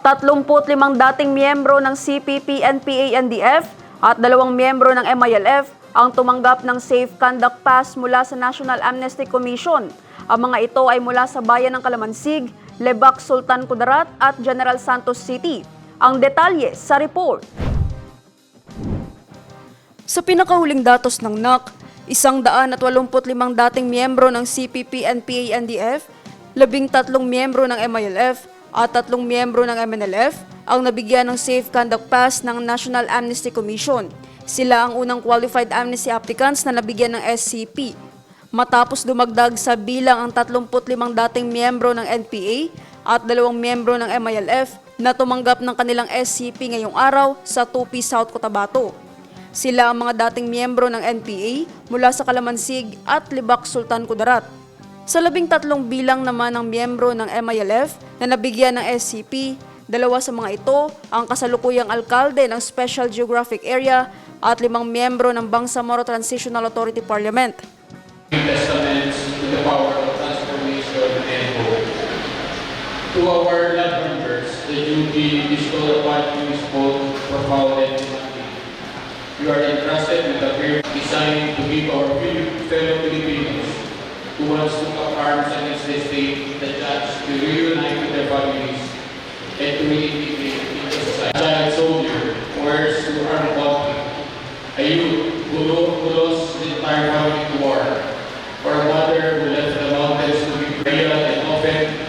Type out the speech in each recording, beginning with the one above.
35 dating miyembro ng CPP, NPA, NDF at dalawang miyembro ng MILF ang tumanggap ng Safe Conduct Pass mula sa National Amnesty Commission. Ang mga ito ay mula sa bayan ng Kalamansig, Lebac, Sultan Kudarat at General Santos City. Ang detalye sa report. Sa pinakahuling datos ng NAC, isang daan at walumputlimang dating miyembro ng CPP, NPA, NDF, labing tatlong miyembro ng MILF at tatlong miyembro ng MNLF ang nabigyan ng Safe Conduct Pass ng National Amnesty Commission. Sila ang unang qualified amnesty applicants na nabigyan ng SCP. Matapos dumagdag sa bilang ang 35 dating miyembro ng NPA at dalawang miyembro ng MILF na tumanggap ng kanilang SCP ngayong araw sa Tupi, South Cotabato. Sila ang mga dating miyembro ng NPA mula sa Kalamansig at Libak, Sultan Kudarat. Sa labing tatlong bilang naman ng miyembro ng MILF na nabigyan ng SCP, dalawa sa mga ito ang kasalukuyang alkalde ng Special Geographic Area at limang miyembro ng Bangsamoro Transitional Authority Parliament. to our loved members, the duty bestowed upon you is both profound and. You are entrusted with a great design against the judge, to reunite with their families and to reintegrate into society. A child soldier wears to arm conflict a youth who, lo- who lost the entire family to war, or a mother who left the mountains to be real and often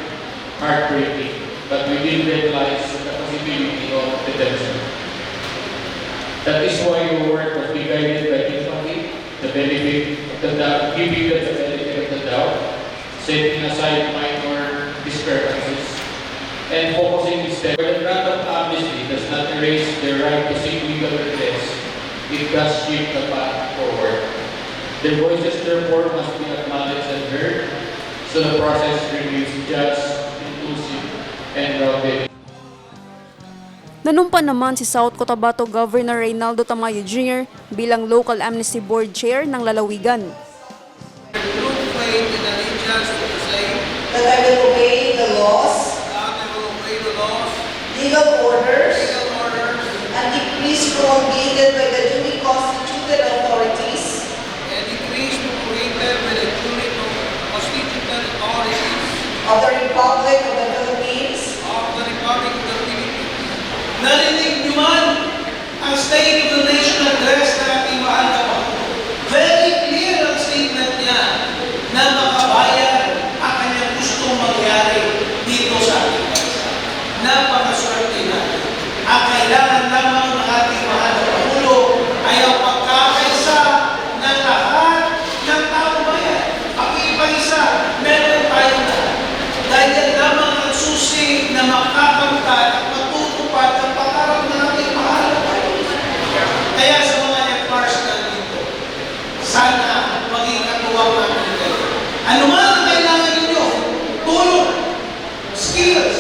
heartbreaking, but within them lies the possibility of redemption. That is why your work must be guided by empathy, the benefit of the doubt, giving the benefit of the doubt, setting aside minor discrepancies, and focusing instead. The grant of amnesty does not erase their right to seek legal redress. It does shape the path forward. Their voices therefore must be acknowledged and heard, so the process remains just, inclusive, and grounded Nanumpa naman si South Cotabato Governor Reynaldo Tamayo Jr. bilang Local Amnesty Board Chair ng Lalawigan. Legal orders, and decrees promulgated by the duly constituted authorities. And decrees promulgated by the duly constituted authorities. Of the Republic of the Philippines, of the Republic of the Philippines. Narinig niyo man ang State 이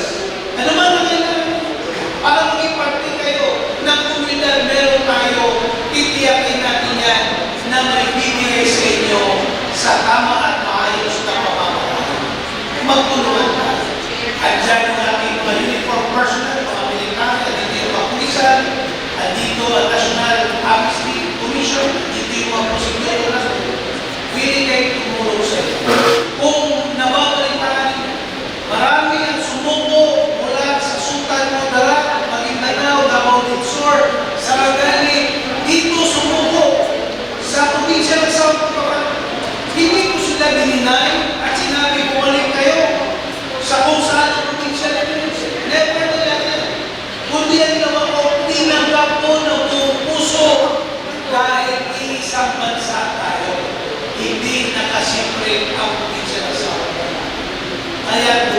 I am.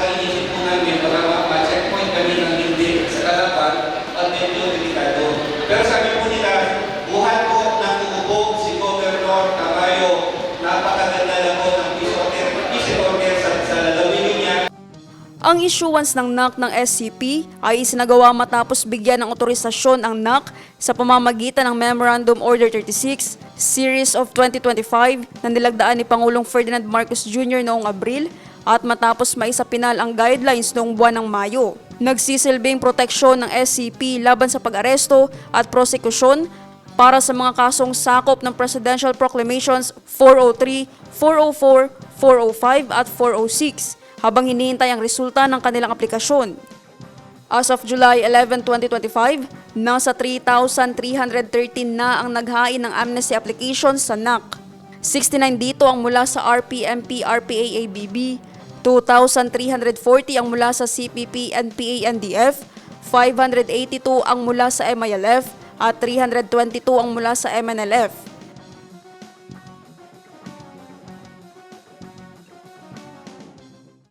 kainisip po namin, mga ma-checkpoint kami ng hindi sa kalapan at medyo delikado. Pero sabi po nila, buhat po ng uubog si Governor Tamayo. Napakaganda na po ng peace order, peace sa, sa lalawinin niya. Ang issuance ng NAC ng SCP ay isinagawa matapos bigyan ng otorisasyon ang NAC sa pamamagitan ng Memorandum Order 36, Series of 2025 na nilagdaan ni Pangulong Ferdinand Marcos Jr. noong Abril at matapos maisapinal ang guidelines noong buwan ng Mayo. Nagsisilbing proteksyon ng SCP laban sa pag-aresto at prosekusyon para sa mga kasong sakop ng Presidential Proclamations 403, 404, 405 at 406 habang hinihintay ang resulta ng kanilang aplikasyon. As of July 11, 2025, nasa 3,313 na ang naghain ng amnesty application sa NAC. 69 dito ang mula sa RPMP, RPA-ABB, 2,340 ang mula sa CPP, NPA, NDF, 582 ang mula sa MILF, at 322 ang mula sa MNLF.